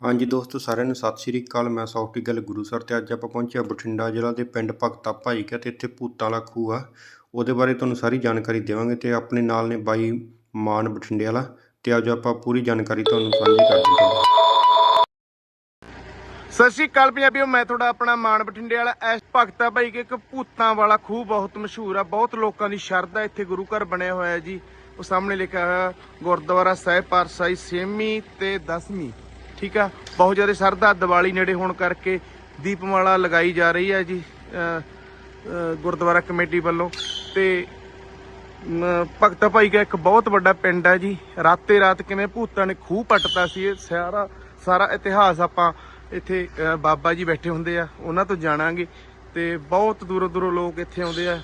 ਹਾਂਜੀ ਦੋਸਤੋ, ਸਾਰਿਆਂ ਨੂੰ ਸਤਿ ਸ਼੍ਰੀ ਅਕਾਲ। ਮੈਂ ਸੌਫਟੀ ਗੱਲ ਗੁਰੂਸਰ ਤੇ ਅੱਜ ਆਪਾਂ ਪਹੁੰਚਿਆ ਬਠਿੰਡਾ ਜ਼ਿਲ੍ਹਾ ਦੇ ਪਿੰਡ ਭਗਤਾ ਭਾਈ ਕਾ ਤੇ ਇੱਥੇ ਭੂਤਾਂ ਵਾਲਾ ਖੂਹ ਆ। ਉਹਦੇ ਬਾਰੇ ਤੁਹਾਨੂੰ ਸਾਰੀ ਜਾਣਕਾਰੀ ਦੇਵਾਂਗੇ ਤੇ ਆਪਣੇ ਨਾਲ ਨੇ ਬਾਈ ਮਾਨ ਬਠਿੰਡੇ ਵਾਲਾ ਤੇ ਅੱਜ ਆਪਾਂ ਪੂਰੀ ਜਾਣਕਾਰੀ ਤੁਹਾਨੂੰ ਸਾਂਝੀ ਕਰ ਦਿੰਦੇ ਸਤਿ ਸ਼੍ਰੀ ਅਕਾਲ ਪੰਜਾਬੀਓ, ਮੈਂ ਤੁਹਾਡਾ ਆਪਣਾ ਮਾਨ ਬਠਿੰਡੇ ਵਾਲਾ। ਐਸ ਭਗਤਾ ਭਾਈ ਕੇ ਇੱਕ ਭੂਤਾਂ ਵਾਲਾ ਖੂਹ ਬਹੁਤ ਮਸ਼ਹੂਰ ਆ। ਬਹੁਤ ਲੋਕਾਂ ਦੀ ਸ਼ਰਧਾ ਇੱਥੇ ਗੁਰੂ ਘਰ ਬਣਿਆ ਹੋਇਆ ਜੀ। ਉਹ ਸਾਹਮਣੇ ਲਿਖਿਆ ਹੋਇਆ ਗੁਰਦੁਆਰਾ ਸਾਹਿਬ, ਪਾਤਸ਼ਾਹੀ ਛੇਵੀਂ ਤੇ 10ਵੀਂ ਠੀਕ ਆ? ਬਹੁਤ ਜ਼ਿਆਦਾ ਸ਼ਰਧਾ ਦੀਵਾਲੀ ਨੇੜੇ ਹੋਣ ਕਰਕੇ ਦੀਪਮਾਲਾ ਲਗਾਈ ਜਾ ਰਹੀ ਹੈ ਜੀ ਗੁਰਦੁਆਰਾ ਕਮੇਟੀ ਵੱਲੋਂ। ਤੇ ਭਗਤ ਭਗਤਾ ਭਾਈ ਦਾ ਇੱਕ ਬਹੁਤ ਵੱਡਾ ਪਿੰਡ ਹੈ ਜੀ। ਰਾਤੇ ਰਾਤ ਕਿਵੇਂ ਭੂਤਾਂ ਨੇ ਖੂਹ ਪੱਟਤਾ ਸੀ, ਇਹ ਸਾਰਾ ਸਾਰਾ ਇਤਿਹਾਸ ਆਪਾਂ ਇੱਥੇ ਬਾਬਾ ਜੀ ਬੈਠੇ ਹੁੰਦੇ ਆ, ਉਹਨਾਂ ਤੋਂ ਜਾਣਾਂਗੇ। ਤੇ ਬਹੁਤ ਦੂਰੋਂ ਦੂਰੋਂ ਲੋਕ ਇੱਥੇ ਆਉਂਦੇ ਆ।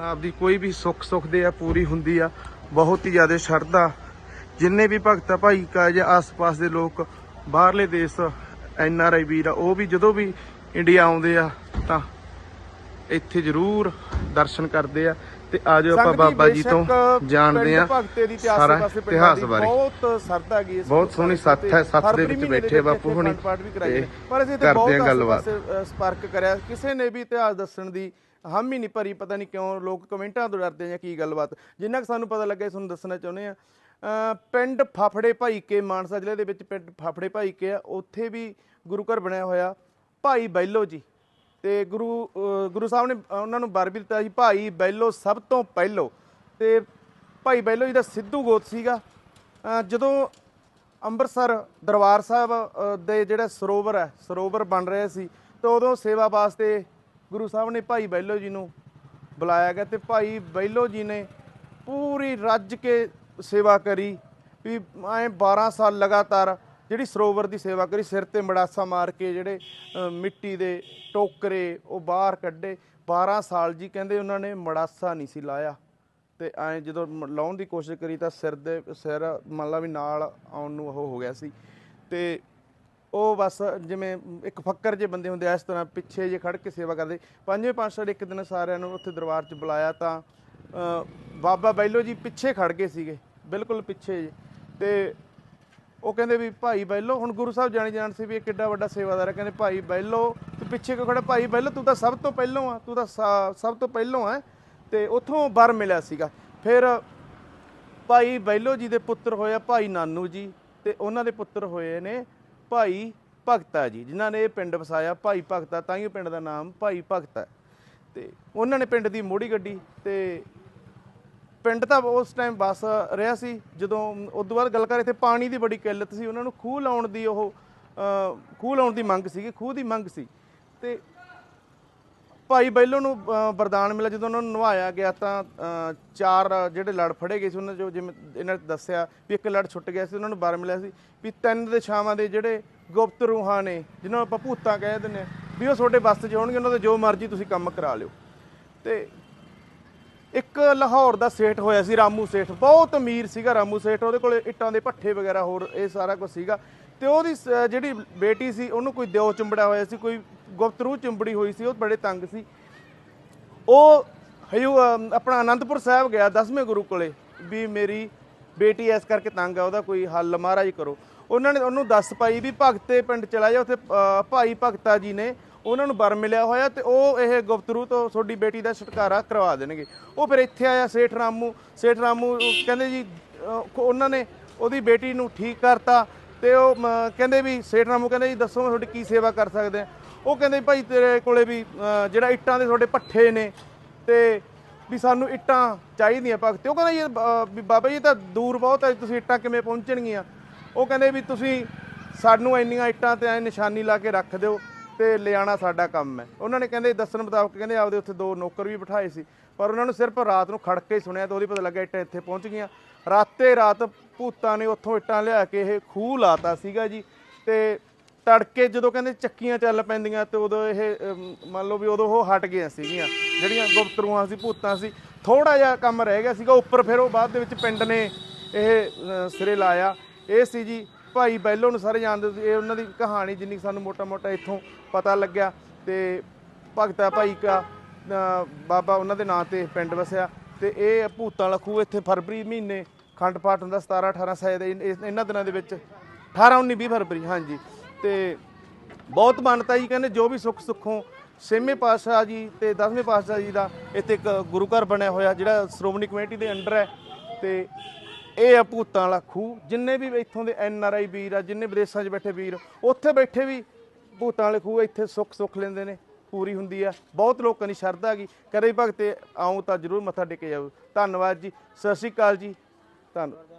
ਆਪਦੀ ਕੋਈ ਵੀ ਸੁੱਖ ਸੁੱਖ ਦੇ ਆ, ਪੂਰੀ ਹੁੰਦੀ ਆ। ਬਹੁਤ ਹੀ ਜ਼ਿਆਦਾ ਸ਼ਰਧਾ ਜਿੰਨੇ ਵੀ ਭਗਤਾ ਭਾਈ ਕਾ ਜਾਂ ਆਸ-ਪਾਸ ਦੇ ਲੋਕ ਬਾਹਰਲੇ ਦੇਸ਼ ਐਨ ਆਰ ਆਈ ਵੀਰ ਆ ਉਹ ਵੀ ਜਦੋਂ ਵੀ ਇੰਡੀਆ ਆਉਂਦੇ ਆ ਤਾਂ ਇੱਥੇ ਜ਼ਰੂਰ ਦਰਸ਼ਨ ਕਰਦੇ ਆ। ਤੇ ਆਜੋ ਆਪਾਂ ਬਾਬਾ ਜੀ ਤੋਂ ਜਾਣਦੇ ਆ। ਸਾਰਾ ਇਤਿਹਾਸ ਬਾਰੇ। ਬਹੁਤ ਸਰਦਾ ਹੈਗੀ ਇਸ ਬਹੁਤ ਸੋਹਣੀ ਸੱਥ ਹੈ, ਸੱਥ ਦੇ ਵਿੱਚ ਬੈਠੇ ਬਾਪੂ ਹੁਣੀ। ਤੇ ਪਰ ਅਸੀਂ ਕਰਦੇ ਬਹੁਤ ਗੱਲਬਾਤ। ਸੰਪਰਕ ਕਰਿਆ। ਕਿਸੇ ਨੇ ਵੀ ਇਤਿਹਾਸ ਦੱਸਣ ਦੀ ਹਮ ਹੀ ਨਹੀਂ ਭਰੀ ਪਤਾ ਨਹੀਂ ਕਿਉਂ ਲੋਕ ਕਮੈਂਟਾਂ ਤੋਂ ਡਰਦੇ ਜਾਂ ਕੀ ਗੱਲਬਾਤ। ਜਿੰਨਾ ਕਿ ਸਾਨੂੰ ਪਤਾ ਲੱਗਿਆ ਤੁਹਾਨੂੰ ਦੱਸਣਾ ਚਾਹੁੰਦੇ ਆ ਪਿੰਡ ਫਾਫੜੇ ਭਾਈ ਕੇ ਮਾਨਸਾ ਜ਼ਿਲ੍ਹੇ ਦੇ ਵਿੱਚ ਪਿੰਡ ਫਾਫੜੇ ਭਾਈ ਕੇ ਆ, ਉੱਥੇ ਵੀ ਗੁਰੂ ਘਰ ਬਣਿਆ ਹੋਇਆ ਭਾਈ ਬੈਲੋ ਜੀ। ਤੇ ਗੁਰੂ ਗੁਰੂ ਸਾਹਿਬ ਨੇ ਉਹਨਾਂ ਨੂੰ ਵਰ ਵੀ ਦਿੱਤਾ ਸੀ, ਭਾਈ ਬੈਲੋ ਸਭ ਤੋਂ ਪਹਿਲੋ। ਤੇ ਭਾਈ ਬੈਲੋ ਜੀ ਦਾ ਸਿੱਧੂ ਗੋਤ ਸੀਗਾ। ਜਦੋਂ ਅੰਮ੍ਰਿਤਸਰ ਦਰਬਾਰ ਸਾਹਿਬ ਦੇ ਜਿਹੜਾ ਸਰੋਵਰ ਹੈ, ਸਰੋਵਰ ਬਣ ਰਿਹਾ ਸੀ, ਤਾਂ ਉਦੋਂ ਸੇਵਾ ਵਾਸਤੇ ਗੁਰੂ ਸਾਹਿਬ ਨੇ ਭਾਈ ਬੈਲੋ ਜੀ ਨੂੰ ਬੁਲਾਇਆ ਗਿਆ ਤੇ ਭਾਈ ਬੈਲੋ ਜੀ ਨੇ ਪੂਰੀ ਰੱਜ ਕੇ ਸੇਵਾ ਕਰੀ, ਵੀ ਐ 12 ਸਾਲ ਲਗਾਤਾਰ ਜਿਹੜੀ ਸਰੋਵਰ ਦੀ ਸੇਵਾ ਕਰੀ, ਸਿਰ ਤੇ ਮੜਾਸਾ ਮਾਰ ਕੇ ਜਿਹੜੇ ਮਿੱਟੀ ਦੇ ਟੋਕਰੇ ਉਹ ਬਾਹਰ ਕੱਢੇ। 12 ਸਾਲ ਜੀ ਕਹਿੰਦੇ ਉਹਨਾਂ ਨੇ ਮੜਾਸਾ ਨਹੀਂ ਸੀ ਲਾਇਆ। ਤੇ ਐ ਜਦੋਂ ਮ- ਲਾਉਣ ਦੀ ਕੋਸ਼ਿਸ਼ ਕਰੀ ਤਾਂ ਸਿਰ ਦੇ, ਸਿਰ ਮੰਨ ਲਾ ਵੀ ਨਾਲ ਆਉਣ ਨੂੰ ਉਹ ਹੋ ਗਿਆ ਸੀ। ਤੇ ਉਹ ਬਸ ਜਿਵੇਂ ਇੱਕ ਫੱਕਰ ਜੇ ਬੰਦੇ ਹੁੰਦੇ ਆ, ਇਸ ਤਰ੍ਹਾਂ ਪਿੱਛੇ ਜੇ ਖੜ ਕੇ ਸੇਵਾ ਕਰਦੇ। ਪੰਜਵੇਂ ਪਾਤਸ਼ਾਹ ਨੇ ਇੱਕ ਦਿਨ ਸਾਰਿਆਂ ਨੂੰ ਉੱਥੇ ਦਰਬਾਰ 'ਚ ਬੁਲਾਇਆ ਤਾਂ ਬਾਬਾ ਬੈਲੋ ਜੀ ਪਿੱਛੇ ਖੜ ਗਏ ਸੀਗੇ। ਬਿਲਕੁਲ ਪਿੱਛੇ ਜੇ। ਤੇ ਉਹ ਕਹਿੰਦੇ ਵੀ ਭਾਈ ਬੈਲੋ, ਹੁਣ ਗੁਰੂ ਸਾਹਿਬ ਜਾਣੀ ਜਾਣ ਸੀ ਵੀ ਇਹ ਕਿੱਡਾ ਵੱਡਾ ਸੇਵਾਦਾਰ ਹੈ। ਕਹਿੰਦੇ ਭਾਈ ਬੈਲੋ, ਤੂੰ ਪਿੱਛੇ ਕਿਉਂ ਖੜਾ ਭਾਈ ਬੈਲੋ, ਤੂੰ ਤਾਂ ਸਭ ਤੋਂ ਪਹਿਲੋਂ ਆ, ਤੂੰ ਤਾਂ ਸਾ- ਸਭ ਤੋਂ ਪਹਿਲੋਂ ਆ। ਤੇ ਉੱਥੋਂ ਵਰ ਮਿਲਿਆ ਸੀਗਾ। ਫਿਰ ਭਾਈ ਬੈਲੋ ਜੀ ਦੇ ਪੁੱਤਰ ਹੋਇਆ ਭਾਈ ਨਾਨੂ ਜੀ, ਤੇ ਉਹਨਾਂ ਦੇ ਪੁੱਤਰ ਹੋਏ ਨੇ ਭਾਈ ਭਗਤਾ ਜੀ, ਜਿਨ੍ਹਾਂ ਨੇ ਇਹ ਪਿੰਡ ਵਸਾਇਆ, ਭਾਈ ਭਗਤਾ, ਤਾਂ ਹੀ ਉਹ ਪਿੰਡ ਦਾ ਨਾਮ ਭਾਈ ਭਗਤਾ। ਹੈ। ਤੇ ਉਹਨਾਂ ਨੇ ਪਿੰਡ ਦੀ ਮੋੜੀ ਗੱਡੀ, ਤੇ ਪਿੰਡ ਤਾਂ ਉਸ ਟਾਈਮ ਬਸ ਰਿਹਾ ਸੀ, ਜਦੋਂ ਉਸ ਤੋਂ ਬਾਅਦ ਗੱਲ ਕਰ ਇੱਥੇ ਪਾਣੀ ਦੀ ਬੜੀ ਕਿੱਲਤ ਸੀ, ਉਹਨਾਂ ਨੂੰ ਖੂਹ ਲਾਉਣ ਦੀ ਉਹ ਖੂਹ ਲਾਉਣ ਦੀ ਮੰਗ ਸੀਗੀ, ਖੂਹ ਦੀ ਮੰਗ ਸੀ। ਤੇ ਭਾਈ ਬੈਲੋ ਨੂੰ ਵਰਦਾਨ ਮਿਲਿਆ, ਜਦੋਂ ਉਹਨਾਂ ਨੂੰ ਨਵਾਇਆ ਗਿਆ ਤਾਂ ਚਾਰ ਜਿਹੜੇ ਲੜ ਫੜੇ ਗਏ ਸੀ, ਉਹਨਾਂ ਚੋਂ ਜਿਵੇਂ ਇਹਨਾਂ ਨੇ ਦੱਸਿਆ ਵੀ ਇੱਕ ਲੜ ਛੁੱਟ ਗਿਆ ਸੀ, ਉਹਨਾਂ ਨੂੰ ਵਰ ਮਿਲਿਆ ਸੀ ਵੀ ਤਿੰਨ ਦੇ ਛਾਵਾਂ ਦੇ ਜਿਹੜੇ ਗੁਪਤ ਰੂਹਾਂ ਨੇ ਜਿਨ੍ਹਾਂ ਨੂੰ ਆਪਾਂ ਭੂਤਾਂ ਕਹਿ ਦਿੰਦੇ ਆ ਵੀ ਉਹ ਤੁਹਾਡੇ ਬਸਤ 'ਚ ਹੋਣਗੇ ਉਹਨਾਂ ਦੇ ਜੋ ਮਰਜ਼ੀ ਤੁਸੀਂ ਕੰਮ ਕਰਾ ਲਿਓ। ਤੇ ਇੱਕ ਲਾਹੌਰ ਦਾ ਸੇਠ ਹੋਇਆ ਸੀ ਰਾਮੂ ਸੇਠ। ਬਹੁਤ ਅਮੀਰ ਸੀਗਾ ਰਾਮੂ ਸੇਠ ਉਹਦੇ ਕੋਲ ਇੱਟਾਂ ਦੇ ਭੱਠੇ ਵਗੈਰਾ ਹੋਰ ਇਹ ਸਾਰਾ ਕੁਝ ਸੀਗਾ। ਤੇ ਉਹਦੀ ਸ- ਜਿਹੜੀ ਬੇਟੀ ਸੀ ਉਹਨੂੰ ਕੋਈ ਦਿਓ ਚੁੰਬੜਿਆ ਹੋਇਆ ਸੀ ਕੋਈ ਗੁਪਤ ਰੂਹ ਚੁੰਬੜੀ ਹੋਈ ਸੀ ਉਹ ਬੜੇ ਤੰਗ ਸੀ। ਉਹ ਹਯੂ ਆਪਣਾ ਆਨੰਦਪੁਰ ਸਾਹਿਬ ਗਿਆ ਦਸਵੇਂ ਗੁਰੂ ਕੋਲੇ ਵੀ ਮੇਰੀ ਬੇਟੀ ਇਸ ਕਰਕੇ ਤੰਗ ਆ ਉਹਦਾ ਕੋਈ ਹੱਲ ਮਹਾਰਾਜ ਕਰੋ। ਉਹਨਾਂ ਨੇ ਉਹਨੂੰ ਦੱਸ ਪਾਈ ਵੀ ਭਗਤੇ ਪਿੰਡ ਚਲਾ ਜਾ ਉੱਥੇ ਅ, ਭਾਈ ਭਗਤਾ ਜੀ ਨੇ ਉਹਨਾਂ ਨੂੰ ਵਰ ਮਿਲਿਆ ਹੋਇਆ ਤੇ ਉਹ ਇਹ ਗੁਪਤਰੂ ਤੋਂ ਤੁਹਾਡੀ ਬੇਟੀ ਦਾ ਛੁਟਕਾਰਾ ਕਰਵਾ ਦੇਣਗੇ। ਉਹ ਫਿਰ ਇੱਥੇ ਆਇਆ ਸੇਠ ਰਾਮੂ। ਸੇਠ ਰਾਮੂ ਕਹਿੰਦੇ ਜੀ ਅ, ਉਹਨਾਂ ਨੇ ਉਹਦੀ ਬੇਟੀ ਨੂੰ ਠੀਕ ਕਰਤਾ ਤੇ ਉਹ ਮ, ਕਹਿੰਦੇ ਵੀ ਸੇਠ ਰਾਮੂ ਕਹਿੰਦੇ ਜੀ ਦੱਸੋ ਮੈਂ ਤੁਹਾਡੀ ਕੀ ਸੇਵਾ ਕਰ ਸਕਦੇ ਆ ਉਹ ਕਹਿੰਦੇ ਭਾਈ ਤੇਰੇ ਕੋਲੇ ਵੀ ਅ, ਜਿਹੜਾ ਇੱਟਾਂ ਦੇ ਤੁਹਾਡੇ ਪੱਠੇ ਨੇ ਤੇ ਵੀ ਸਾਨੂੰ ਇੱਟਾਂ ਚਾਹੀਦੀਆਂ ਭਗਤੇ। ਉਹ ਕਹਿੰਦਾ ਜੀ ਅ, ਵੀ ਬਾਬਾ ਜੀ ਇਹ ਤਾਂ ਦੂਰ ਬਹੁਤ ਹੈ ਤੁਸੀਂ ਇੱਟਾਂ ਕਿਵੇਂ ਪਹੁੰਚਣਗੀਆਂ? ਉਹ ਕਹਿੰਦੇ ਵੀ ਤੁਸੀਂ ਸਾਨੂੰ ਇੰਨੀਆਂ ਇੱਟਾਂ ਤੇ ਐ ਨਿਸ਼ਾਨੀ ਲਾ ਕੇ ਰੱਖ ਦਿਓ। ਤੇ ਲਿਆਣਾ ਸਾਡਾ ਕੰਮ ਹੈ। ਉਹਨਾਂ ਨੇ ਕਹਿੰਦੇ ਦੱਸਣ ਮੁਤਾਬਕ ਕਹਿੰਦੇ ਆਪਦੇ ਉੱਥੇ ਦੋ ਨੌਕਰ ਵੀ ਬਿਠਾਏ ਸੀ। ਪਰ ਉਹਨਾਂ ਨੂੰ ਸਿਰਫ ਰਾਤ ਨੂੰ ਖੜ ਕੇ ਸੁਣਿਆ ਤਾਂ ਉਹਦੀ ਪਤਾ ਲੱਗਾ ਇੱਟਾਂ ਇੱਥੇ ਪਹੁੰਚ ਗਈਆਂ। ਰਾਤੇ ਰਾਤ ਭੂਤਾਂ ਨੇ ਉੱਥੋਂ ਇੱਟਾਂ ਲਿਆ ਕੇ ਇਹ ਖੂਹ ਲਾਤਾ ਸੀਗਾ ਜੀ। ਤੇ ਤੜਕੇ ਜਦੋਂ ਕਹਿੰਦੇ ਚੱਕੀਆਂ ਚੱਲ ਪੈਂਦੀਆਂ ਤੇ ਉਦੋਂ ਇਹ ਮੰਨ ਲਓ ਵੀ ਉਦੋਂ ਉਹ ਹਟ ਗਈਆਂ ਸੀਗੀਆਂ। ਜਿਹੜੀਆਂ ਗੁਪਤਰੂਆਂ ਸੀ, ਭੂਤਾਂ ਸੀ ਥੋੜਾ ਜਿਹਾ ਕੰਮ ਰਹਿ ਗਿਆ ਸੀਗਾ। ਉੱਪਰ ਫਿਰ ਉਹ ਬਾਅਦ ਦੇ ਵਿੱਚ ਪਿੰਡ ਨੇ ਇਹ ਸਿਰੇ ਲਾਇਆ। ਇਹ ਸੀ ਜੀ ਭਾਈ ਬੈਲੋ ਨੂੰ ਸਾਰੇ ਜਾਣਦੇ ਸੀ ਇਹ ਉਹਨਾਂ ਦੀ ਕਹਾਣੀ ਜਿੰਨੀ ਕੁ ਸਾਨੂੰ ਮੋਟਾ-ਮੋਟਾ ਇੱਥੋਂ ਪਤਾ ਲੱਗਿਆ ਤੇ ਭਗਤਾ ਭਾਈ ਕਾ ਅ, ਬਾਬਾ ਉਹਨਾਂ ਦੇ ਨਾਂ ਤੇ ਪਿੰਡ ਵਸਿਆ ਤੇ ਇਹ ਭੂਤਾਂ ਵਾਲਾ ਖੂਹ ਇੱਥੇ ਫਰਵਰੀ ਮਹੀਨੇ ਖੰਡ ਪਾਠ ਹੁੰਦਾ 17 18 ਸਾਲ ਦੇ ਇਹਨਾਂ ਦਿਨਾਂ ਦੇ ਵਿੱਚ 18 19 20 ਫਰਵਰੀ ਹਾਂਜੀ। ਤੇ ਬਹੁਤ ਮਾਨਤਾ ਜੀ ਕਹਿੰਦੇ ਜੋ ਵੀ ਸੁੱਖ ਸੁੱਖੋਂ ਛੇਵੇਂ ਪਾਤਸ਼ਾਹ ਜੀ ਤੇ 10ਵੇਂ ਪਾਤਸ਼ਾਹ ਜੀ ਦਾ ਇੱਥੇ ਇੱਕ ਗੁਰੂ ਘਰ ਬਣਿਆ ਹੋਇਆ ਜਿਹੜਾ ਸ਼੍ਰੋਮਣੀ ਕਮੇਟੀ ਦੇ ਅੰਡਰ ਹੈ ਤੇ ਇਹ ਆ ਭੂਤਾਂ ਵਾਲਾ ਖੂਹ, ਜਿੰਨੇ ਵੀ ਇੱਥੋਂ ਦੇ ਐਨ ਆਰ ਆਈ ਵੀਰ ਆ, ਜਿੰਨੇ ਵਿਦੇਸ਼ਾਂ 'ਚ ਬੈਠੇ ਵੀਰ, ਉੱਥੇ ਬੈਠੇ ਵੀ ਭੂਤਾਂ ਵਾਲੇ ਖੂਹ ਇੱਥੇ ਸੁੱਖ ਸੁੱਖ ਲੈਂਦੇ ਨੇ, ਪੂਰੀ ਹੁੰਦੀ ਆ। ਬਹੁਤ ਲੋਕਾਂ ਦੀ ਸ਼ਰਧਾ ਹੈਗੀ ਕਰੇ ਭਗਤੇ, ਆਉਂ ਤਾਂ ਜਰੂਰ ਮੱਥਾ ਟੇਕੇ ਜਾਓ ਧੰਨਵਾਦ ਜੀ, ਸਤਿ ਸ਼੍ਰੀ ਅਕਾਲ ਜੀ, ਧੰਨਵਾਦ।